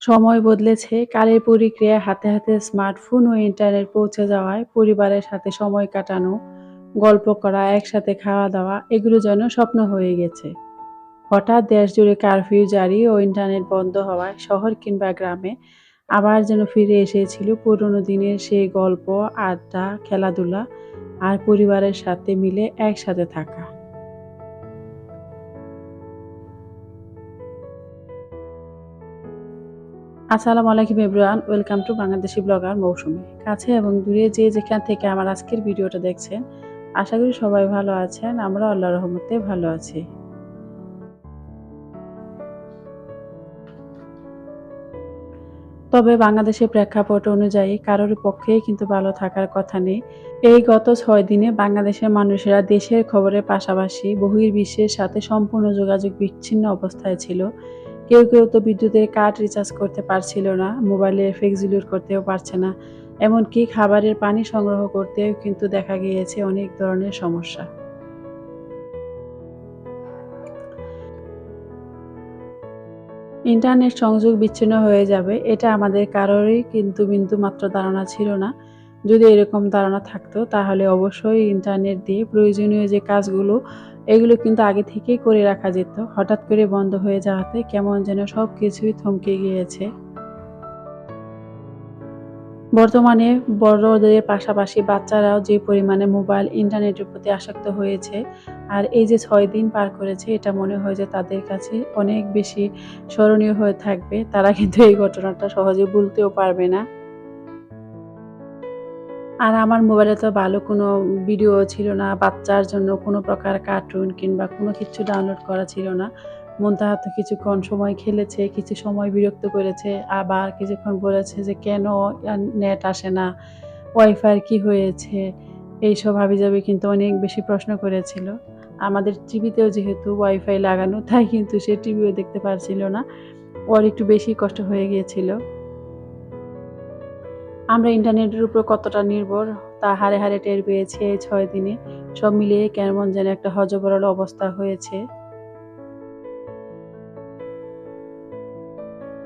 সময় বদলেছে, কালের প্রক্রিয়ায় হাতে, হাতে স্মার্টফোন ও ইন্টারনেট পৌঁছে যাওয়ায় পরিবারের সাথে সময় কাটানো, গল্প করা, একসাথে খাওয়া-দাওয়া এগুলো যেন স্বপ্ন হয়ে গেছে। হঠাৎ দেশ জুড়ে কারফিউ জারি ও ইন্টারনেট বন্ধ হওয়ায় শহর কিংবা গ্রামে আবার যেন ফিরে এসেছিল পুরনো দিনের সেই গল্প, আড্ডা, খেলাধুলা আর পরিবারের সাথে মিলে একসাথে থাকা। আসসালামু আলাইকুম everyone, welcome to Bangladeshi blogger Mousumi. কাছে এবং দূরে যে যেখান থেকে আমার আজকের ভিডিওটা দেখছেন, আশা করি সবাই ভালো আছেন আমরা আল্লাহ রহমতে ভালো আছি। তবে বাংলাদেশের প্রেক্ষাপট অনুযায়ী কারোর পক্ষেই কিন্তু ভালো থাকার কথা নেই। এই গত ছয় দিনে বাংলাদেশের মানুষেরা দেশের খবরের পাশাপাশি বহির্বিশ্বের সাথে সম্পূর্ণ যোগাযোগ বিচ্ছিন্ন অবস্থায় ছিল। কেউ কেউ তো বিদ্যুতের কার্ড রিচার্জ করতে পারছিল না মোবাইলে ফ্লেক্সিলিউট করতেও পারছে না। এমনকি খাবারের পানি সংগ্রহ করতেও কিন্তু দেখা গিয়েছে অনেক ধরনের সমস্যা। ইন্টারনেট সংযোগ বিচ্ছিন্ন হয়ে যাবে, এটা আমাদের কারোরই কিন্তু বিন্দু মাত্র ধারণা ছিল না। যদি এরকম ধারণা থাকতো, তাহলে অবশ্যই ইন্টারনেট দিয়ে প্রয়োজনীয় যে কাজগুলো, এগুলো কিন্তু আগে থেকেই করে রাখা যেত। হঠাৎ করে বন্ধ হয়ে যাওয়াতে কেমন যেন সব কিছুই থমকে গিয়েছে। বর্তমানে বড়দের পাশাপাশি বাচ্চারাও যে পরিমাণে মোবাইল ইন্টারনেটের প্রতি আসক্ত হয়েছে আর এই যে ছয় দিন পার করেছে, এটা মনে হয় যে তাদের কাছে অনেক বেশি স্মরণীয় হয়ে থাকবে। তারা কিন্তু এই ঘটনাটা সহজে ভুলতেও পারবে না। আর আমার মোবাইলে তো ভালো কোনো ভিডিও ছিল না, বাচ্চার জন্য কোনো প্রকার কার্টুন কিংবা কোনো কিছু ডাউনলোড করা ছিল না। মন্তাহা তো কিছুক্ষণ সময় খেলেছে, কিছু সময় বিরক্ত করেছে, আবার কিছুক্ষণ বলেছে যে কেন নেট আসে না ওয়াইফাই কি হয়েছে, এইসব যাবে কিন্তু অনেক বেশি প্রশ্ন করেছিল। আমাদের টিভিতেও যেহেতু ওয়াইফাই লাগানো, তাই কিন্তু সে টিভিও দেখতে পারছিল না, ওর একটু বেশি কষ্ট হয়ে গিয়েছিল। আমরা ইন্টারনেটের উপর কতটা নির্ভর, তা হারে হারে টের পেয়েছি এই ছয় দিনে। সব মিলিয়ে কেমন যেন একটা হজবরল অবস্থা হয়েছে।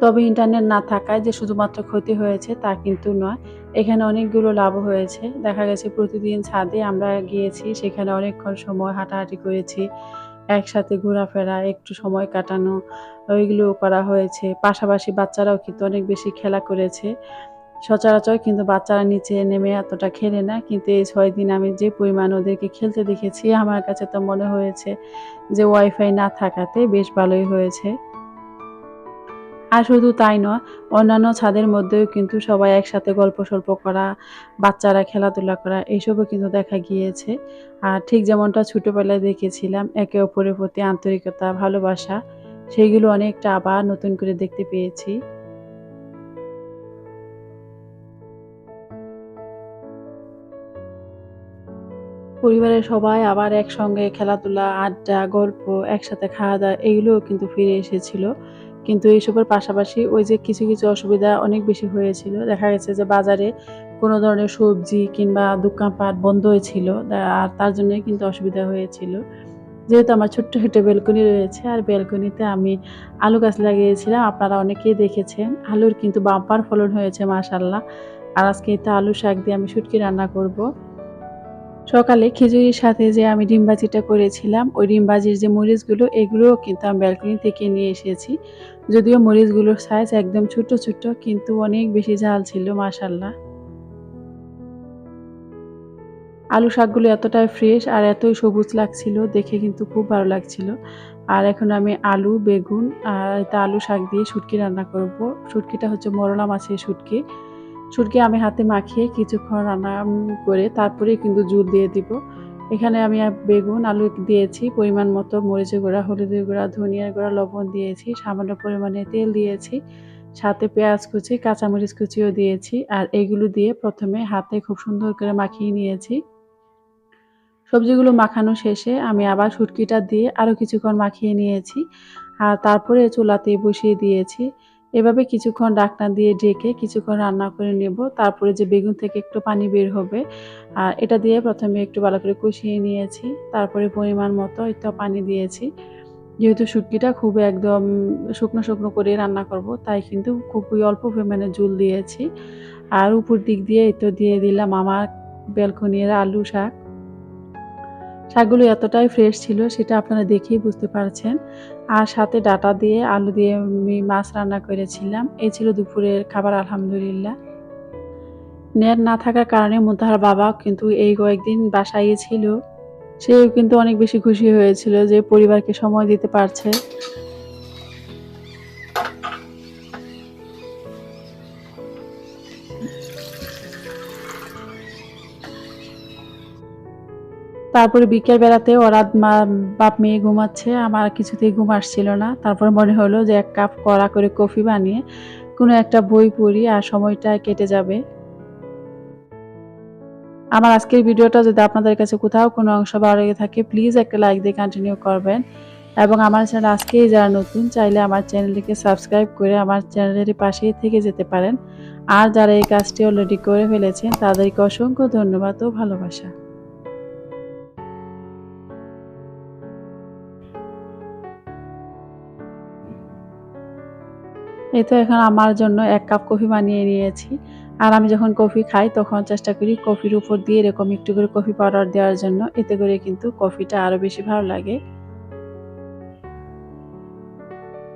তবে ইন্টারনেট না থাকায় যে শুধুমাত্র ক্ষতি হয়েছে তা কিন্তু নয়, এখানে অনেকগুলো লাভ হয়েছে। দেখা গেছে প্রতিদিন ছাদে আমরা গিয়েছি, সেখানে অনেকক্ষণ সময় হাঁটাহাঁটি করেছি, একসাথে ঘোরাফেরা, একটু সময় কাটানো, ওইগুলো করা হয়েছে। পাশাপাশি বাচ্চারাও কিন্তু অনেক বেশি খেলা করেছে। সচরাচর কিন্তু বাচ্চারা নিচে নেমে এতটা খেলে না। কিন্তু এই ছয় দিন আমি যে পরিমাণ ওদেরকে খেলতে দেখেছি, আমার কাছে তো মনে হয়েছে যে ওয়াইফাই না থাকাতে বেশ ভালোই হয়েছে। আর শুধু তাই নয়, অন্যান্য ছাদের মধ্যেও কিন্তু সবাই একসাথে গল্প সল্প করা, বাচ্চারা খেলাধুলা করা, এইসবও কিন্তু দেখা গিয়েছে। আর ঠিক যেমনটা ছোটোবেলায় দেখেছিলাম, একে অপরের প্রতি আন্তরিকতা, ভালোবাসা সেইগুলো অনেকটা আবার নতুন করে দেখতে পেয়েছি। পরিবারের সবাই আবার একসঙ্গে খেলাধুলা, আড্ডা, গল্প, একসাথে খাওয়া দাওয়া এগুলোও কিন্তু ফিরে এসেছিল। কিন্তু এইসবের পাশাপাশি ওই যে কিছু কিছু অসুবিধা অনেক বেশি হয়েছিল। দেখা গেছে যে বাজারে কোনো ধরনের সবজি কিংবা দোকানপাট বন্ধ হয়েছিল আর তার জন্যই কিন্তু অসুবিধা হয়েছিল। যেহেতু আমার ছোট্ট হেঁটে বেলকনি রয়েছে, আর বেলকনিতে আমি আলু গাছ লাগিয়েছিলাম। আপনারা অনেকেই দেখেছেন, আলুর কিন্তু বাম্পার ফলন হয়েছে মাশাল্লাহ আর আজকে তো আলু শাক দিয়ে আমি শুটকি রান্না করব। সকালে খিচুড়ির সাথে যে আমি ডিমবাজিটা করেছিলাম, ওই ডিমবাজির যে মরিচগুলো, এগুলোও কিন্তু আমি ব্যালকনি থেকে নিয়ে এসেছি। যদিও মরিচগুলোর সাইজ একদম ছোট ছোট, কিন্তু অনেক বেশি ঝাল ছিল মাশাল্লাহ আলু শাকগুলো এতটাই ফ্রেশ আর এতই সবুজ লাগছিল, দেখে কিন্তু খুব ভালো লাগছিল। আর এখন আমি আলু, বেগুন আর এটা আলু শাক দিয়ে শুটকি রান্না করব। শুটকিটা হচ্ছে মরলা মাছের শুটকি। সুটকি আমি হাতে মাখিয়ে কিছুক্ষণ রান্না করে তারপরে কিন্তু জুল দিয়ে দিব। এখানে আমি বেগুন, আলু দিয়েছি, পরিমাণ মতো মরিচের গুঁড়া, হলুদের গুঁড়া, ধনিয়ার গুঁড়া, লবণ দিয়েছি, সামান্য পরিমাণে তেল দিয়েছি, সাথে পেঁয়াজ কুচি, কাঁচামরিচ কুচিও দিয়েছি, আর এগুলো দিয়ে প্রথমে হাতে খুব সুন্দর করে মাখিয়ে নিয়েছি। সবজিগুলো মাখানো শেষে আমি আবার সুটকিটা দিয়ে আরও কিছুক্ষণ মাখিয়ে নিয়েছি, আর তারপরে চুলাতে বসিয়ে দিয়েছি। এভাবে কিছুক্ষণ ডাকনা দিয়ে ঢেকে কিছুক্ষণ রান্না করে নেব। তারপরে যে বেগুন থেকে একটু পানি বের হবে আর এটা দিয়ে প্রথমে একটু ভালো করে কষিয়ে নিয়েছি। তারপরে পরিমাণ মতো একটু পানি দিয়েছি। যেহেতু শুটকিটা খুব একদম শুকনো শুকনো করে রান্না করব, তাই কিন্তু খুবই অল্প পরিমাণে জল দিয়েছি। আর উপর দিক দিয়ে এতো দিয়ে দিলাম আমার বেলকনির আলু শাক। শাকগুলো এতটাই ফ্রেশ ছিল সেটা আপনারা দেখেই বুঝতে পারছেন। আর সাথে ডাটা দিয়ে, আলু দিয়ে আমি মাছ রান্না করেছিলাম। এই ছিল দুপুরের খাবার, আলহামদুলিল্লাহ। নেট না থাকার কারণে মুদাহার বাবা কিন্তু এই কয়েকদিন বাসায় ছিল। সেও কিন্তু অনেক বেশি খুশি হয়েছিল যে পরিবারকে সময় দিতে পারছে। তারপরে বিকেল বেলাতে ওরা মা, বাপ মেয়ে ঘুমাচ্ছে, আমার কিছুতেই ঘুম আসছিল না। তারপরে মনে হলো যে এক কাপ কড়া করে কফি বানিয়ে কোনো একটা বই পড়ি আর সময়টা কেটে যাবে। আমার আজকের ভিডিওটা যদি আপনাদের কাছে কোথাও কোনো অংশ ভালো লেগে থাকে প্লিজ একটা লাইক দিয়ে কন্টিনিউ করবেন। এবং আমার চ্যানেল আজকেই যারা নতুন, চাইলে আমার চ্যানেলটিকে সাবস্ক্রাইব করে আমার চ্যানেলের পাশেই থেকে যেতে পারেন। আর যারা এই কাজটি অলরেডি করে ফেলেছেন, তাদেরকে অসংখ্য ধন্যবাদ ও ভালোবাসা। এই তো এখন আমার জন্য এক কাপ কফি বানিয়ে নিয়েছি। আর আমি যখন কফি খাই, তখন চেষ্টা করি কফির উপর দিয়ে এরকম একটু করে কফি পাউডার দেওয়ার জন্য। এতে করে কিন্তু কফিটা আরও বেশি ভালো লাগে।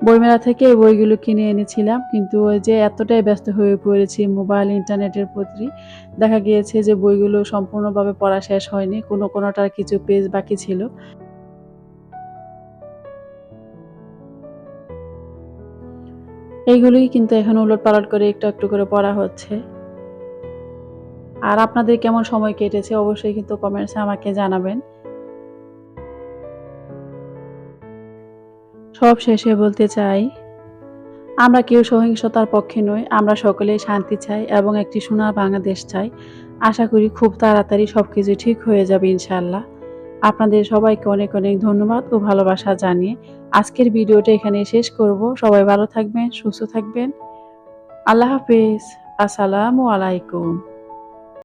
বইমেলা থেকে এই বইগুলো কিনে এনেছিলাম, কিন্তু ওই যে এতটাই ব্যস্ত হয়ে পড়েছি মোবাইল, ইন্টারনেটের প্রতি। দেখা গিয়েছে যে বইগুলো সম্পূর্ণভাবে পড়া শেষ হয়নি, কোনো কোনোটার কিছু পেজ বাকি ছিল। এইগুলোই কিন্তু এখন উলট পালট করে একটু একটু করে পড়া হচ্ছে। আর আপনাদের কেমন সময় কেটেছে অবশ্যই কিন্তু কমেন্টসে আমাকে জানাবেন। সব শেষে বলতে চাই, আমরা কেউ সহিংসতার পক্ষে নই, আমরা সকলেই শান্তি চাই এবং একটি সোনার বাংলাদেশ চাই। আশা করি খুব তাড়াতাড়ি সব কিছু ঠিক হয়ে যাবে ইনশাল্লাহ আপনাদের সবাইকে অনেক অনেক ধন্যবাদ ও ভালোবাসা জানিয়ে আজকের ভিডিওটা এখানে শেষ করব। সবাই ভালো থাকবেন, সুস্থ থাকবেন। আল্লাহ হাফেজ। আসসালামু আলাইকুম।